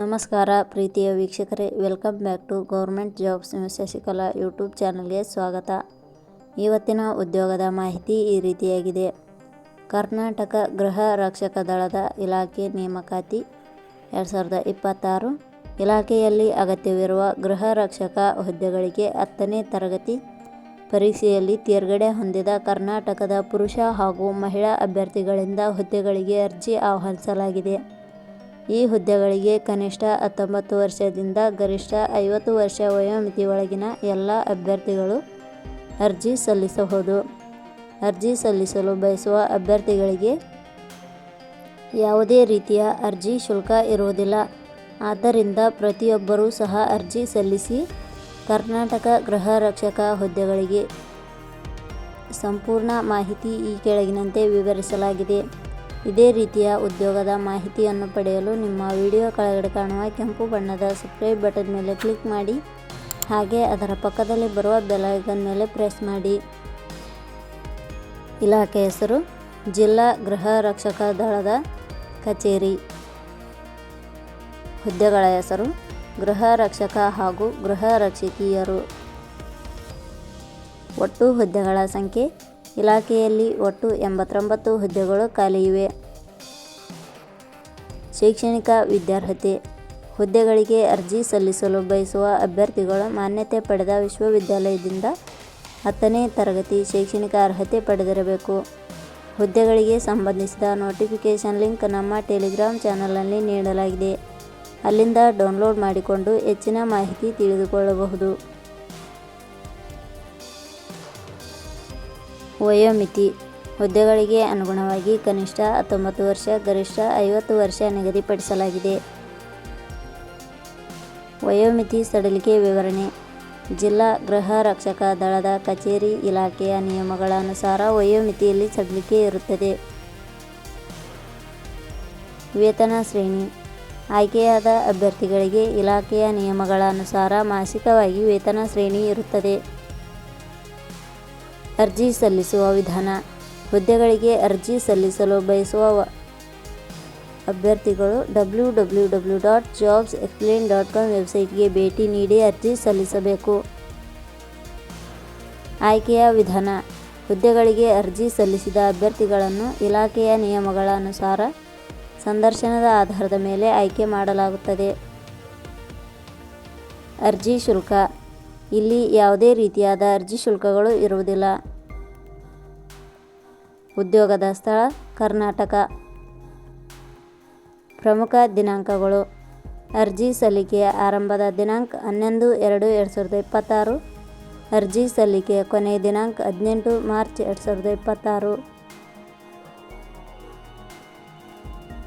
ನಮಸ್ಕಾರ ಪ್ರೀತಿಯ ವೀಕ್ಷಕರೇ, welcome back to government jobs Shashikala YouTube ಚಾನಲ್ಗೆ ಸ್ವಾಗತ. ಇವತ್ತಿನ ಉದ್ಯೋಗದ ಮಾಹಿತಿ ಈ ರೀತಿಯಾಗಿದೆ. ಕರ್ನಾಟಕ ಗೃಹ ರಕ್ಷಕ ದಳದ ಇಲಾಖೆ ನೇಮಕಾತಿ ಎರಡು ಸಾವಿರದ ಇಪ್ಪತ್ತಾರು. ಇಲಾಖೆಯಲ್ಲಿ ಅಗತ್ಯವಿರುವ ಗೃಹ ರಕ್ಷಕ ಹುದ್ದೆಗಳಿಗೆ ಹತ್ತನೇ ತರಗತಿ ಪರೀಕ್ಷೆಯಲ್ಲಿ ತೇರ್ಗಡೆ ಹೊಂದಿದ ಕರ್ನಾಟಕದ ಪುರುಷ ಹಾಗೂ ಮಹಿಳಾ ಅಭ್ಯರ್ಥಿಗಳಿಂದ ಹುದ್ದೆಗಳಿಗೆ ಅರ್ಜಿ ಆಹ್ವಾನಿಸಲಾಗಿದೆ. ಈ ಹುದ್ದೆಗಳಿಗೆ ಕನಿಷ್ಠ ಹತ್ತೊಂಬತ್ತು ವರ್ಷದಿಂದ ಗರಿಷ್ಠ ಐವತ್ತು ವರ್ಷ ವಯೋಮಿತಿ ಒಳಗಿನ ಎಲ್ಲ ಅಭ್ಯರ್ಥಿಗಳು ಅರ್ಜಿ ಸಲ್ಲಿಸಬಹುದು. ಅರ್ಜಿ ಸಲ್ಲಿಸಲು ಬಯಸುವ ಅಭ್ಯರ್ಥಿಗಳಿಗೆ ಯಾವುದೇ ರೀತಿಯ ಅರ್ಜಿ ಶುಲ್ಕ ಇರುವುದಿಲ್ಲ. ಆದ್ದರಿಂದ ಪ್ರತಿಯೊಬ್ಬರೂ ಸಹ ಅರ್ಜಿ ಸಲ್ಲಿಸಿ ಕರ್ನಾಟಕ ಗೃಹ ರಕ್ಷಕ ಹುದ್ದೆಗಳಿಗೆ ಸಂಪೂರ್ಣ ಮಾಹಿತಿ ಈ ಕೆಳಗಿನಂತೆ ವಿವರಿಸಲಾಗಿದೆ. ಇದೇ ರೀತಿಯ ಉದ್ಯೋಗದ ಮಾಹಿತಿಯನ್ನು ಪಡೆಯಲು ನಿಮ್ಮ ವಿಡಿಯೋ ಕೆಳಗಡೆ ಕಾಣುವ ಕೆಂಪು ಬಣ್ಣದ ಸಬ್ಸ್ಕ್ರೈಬ್ ಬಟನ್ ಮೇಲೆ ಕ್ಲಿಕ್ ಮಾಡಿ, ಹಾಗೆ ಅದರ ಪಕ್ಕದಲ್ಲಿ ಬರುವ ಬೆಲೈಕನ್ ಮೇಲೆ ಪ್ರೆಸ್ ಮಾಡಿ. ಇಲಾಖೆ ಹೆಸರು, ಜಿಲ್ಲಾ ಗೃಹ ರಕ್ಷಕ ದಳದ ಕಚೇರಿ. ಹುದ್ದೆಗಳ ಹೆಸರು ಗೃಹ ರಕ್ಷಕ ಹಾಗೂ ಗೃಹ ರಕ್ಷಕಿಯರು ಒಟ್ಟು ಹುದ್ದೆಗಳ ಸಂಖ್ಯೆ, ಇಲಾಖೆಯಲ್ಲಿ ಒಟ್ಟು ಎಂಬತ್ತೊಂಬತ್ತು ಹುದ್ದೆಗಳು ಖಾಲಿ ಇವೆ ಶೈಕ್ಷಣಿಕ ವಿದ್ಯಾರ್ಹತೆ, ಹುದ್ದೆಗಳಿಗೆ ಅರ್ಜಿ ಸಲ್ಲಿಸಲು ಬಯಸುವ ಅಭ್ಯರ್ಥಿಗಳು ಮಾನ್ಯತೆ ಪಡೆದ ವಿಶ್ವವಿದ್ಯಾಲಯದಿಂದ ಹತ್ತನೇ ತರಗತಿ ಶೈಕ್ಷಣಿಕ ಅರ್ಹತೆ ಪಡೆದಿರಬೇಕು. ಹುದ್ದೆಗಳಿಗೆ ಸಂಬಂಧಿಸಿದ ನೋಟಿಫಿಕೇಷನ್ ಲಿಂಕ್ ನಮ್ಮ ಟೆಲಿಗ್ರಾಮ್ ಚಾನಲ್ನಲ್ಲಿ ನೀಡಲಾಗಿದೆ. ಅಲ್ಲಿಂದ ಡೌನ್ಲೋಡ್ ಮಾಡಿಕೊಂಡು ಹೆಚ್ಚಿನ ಮಾಹಿತಿ ತಿಳಿದುಕೊಳ್ಳಬಹುದು. ವಯೋಮಿತಿ ಹುದ್ದೆಗಳಿಗೆ ಅನುಗುಣವಾಗಿ ಕನಿಷ್ಠ ಹತ್ತೊಂಬತ್ತು ವರ್ಷ, ಗರಿಷ್ಠ ಐವತ್ತು ವರ್ಷ ನಿಗದಿಪಡಿಸಲಾಗಿದೆ. ವಯೋಮಿತಿ ಸಡಿಲಿಕೆ ವಿವರಣೆ. ಜಿಲ್ಲಾ ಗೃಹ ರಕ್ಷಕ ದಳದ ಕಚೇರಿ ಇಲಾಖೆಯ ನಿಯಮಗಳ ಅನುಸಾರ ವಯೋಮಿತಿಯಲ್ಲಿ ಸಡಿಲಿಕೆ ಇರುತ್ತದೆ. ವೇತನ ಶ್ರೇಣಿ. ಆಯ್ಕೆಯಾದ ಅಭ್ಯರ್ಥಿಗಳಿಗೆ ಇಲಾಖೆಯ ನಿಯಮಗಳ ಅನುಸಾರ ಮಾಸಿಕವಾಗಿ ವೇತನ ಶ್ರೇಣಿ ಇರುತ್ತದೆ. ಅರ್ಜಿ ಸಲ್ಲಿಸುವ ವಿಧಾನ. ಹುದ್ದೆಗಳಿಗೆ ಅರ್ಜಿ ಸಲ್ಲಿಸಲು ಬಯಸುವ ಅಭ್ಯರ್ಥಿಗಳು W W W dot jobs explain dot com ವೆಬ್ಸೈಟ್ಗೆ ಭೇಟಿ ನೀಡಿ ಅರ್ಜಿ ಸಲ್ಲಿಸಬೇಕು. ಆಯ್ಕೆಯ ವಿಧಾನ. ಹುದ್ದೆಗಳಿಗೆ ಅರ್ಜಿ ಸಲ್ಲಿಸಿದ ಅಭ್ಯರ್ಥಿಗಳನ್ನು ಇಲಾಖೆಯ ನಿಯಮಗಳ ಅನುಸಾರ ಸಂದರ್ಶನದ ಆಧಾರದ ಮೇಲೆ ಆಯ್ಕೆ ಮಾಡಲಾಗುತ್ತದೆ. ಅರ್ಜಿ ಶುಲ್ಕ. ಇಲ್ಲಿ ಯಾವುದೇ ರೀತಿಯಾದ ಅರ್ಜಿ ಶುಲ್ಕಗಳು ಇರುವುದಿಲ್ಲ. ಉದ್ಯೋಗದ ಸ್ಥಳ, ಕರ್ನಾಟಕ. ಪ್ರಮುಖ ದಿನಾಂಕಗಳು. ಅರ್ಜಿ ಸಲ್ಲಿಕೆಯ ಆರಂಭದ ದಿನಾಂಕ ಹನ್ನೊಂದು ಎರಡು ಎರಡು ಸಾವಿರದ ಇಪ್ಪತ್ತಾರು. ಅರ್ಜಿ ಸಲ್ಲಿಕೆಯ ಕೊನೆಯ ದಿನಾಂಕ ಹದಿನೆಂಟು ಮಾರ್ಚ್ ಎರಡು ಸಾವಿರದ ಇಪ್ಪತ್ತಾರು.